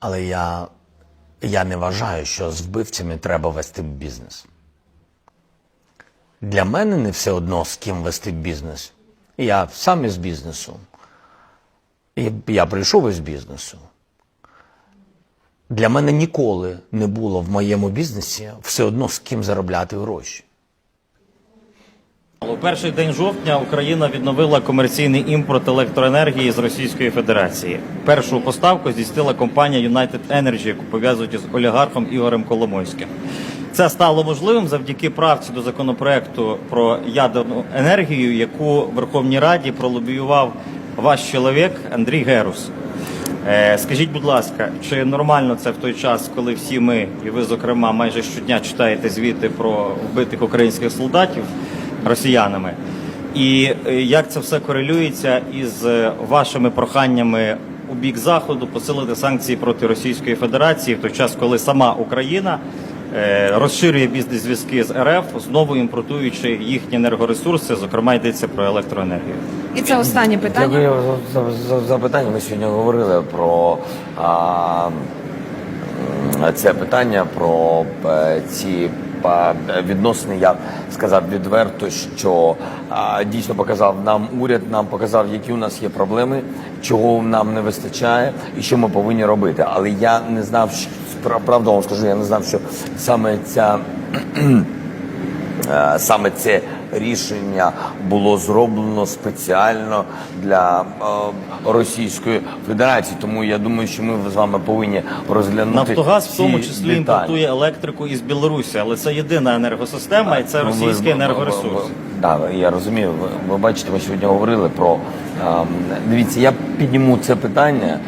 Але я, я не вважаю, що з вбивцями треба вести бізнес. Для мене не все одно, з ким вести бізнес. Я сам із бізнесу. І я прийшов із бізнесу. Для мене ніколи не було в моєму бізнесі все одно з ким заробляти гроші. У перший день жовтня Україна відновила комерційний імпорт електроенергії з Російської Федерації. Першу поставку здійснила компанія United Energy, яку пов'язують із олігархом Ігорем Коломойським. Це стало можливим завдяки правці до законопроекту про ядерну енергію, яку в Верховній Раді пролобіював ваш чоловік Андрій Герус. Е, Скажіть, будь ласка, чи нормально це в той час, коли всі ми, і ви, зокрема, майже щодня читаєте звіти про вбитих українських солдатів росіянами? І е, як це все корелюється із е, вашими проханнями у бік заходу посилити санкції проти Російської Федерації в той час, коли сама Україна е, розширює бізнес-зв'язки з РФ, знову імпортуючи їхні енергоресурси, зокрема йдеться про електроенергію? І це останнє питання. Дякую за, за, за запитання. Ми сьогодні говорили про а, це питання, про ці відносини. Я сказав відверто, що дійсно показав нам уряд, нам показав, які у нас є проблеми, чого нам не вистачає і що ми повинні робити. Але я не знав, що, пра- правду вам скажу, я не знав, що саме ця. Саме це рішення було зроблено спеціально для е, Російської Федерації. Тому я думаю, що ми з вами повинні розглянути Нафтогаз в тому числі деталі. імпортує електрику із Білорусі, але це єдина енергосистема і це Ну, російський енергоресурс. Так, я розумію. Ви, ви бачите, ми сьогодні говорили про ем, дивіться. Я підніму це питання,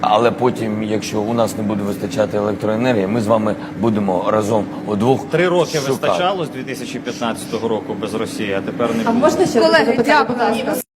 але потім, якщо у нас не буде вистачати електроенергії, ми з вами будемо разом у двох Три роки шукати. вистачало з 2015 року без Росії, а тепер не А буде. можна ще Колеги, дякую.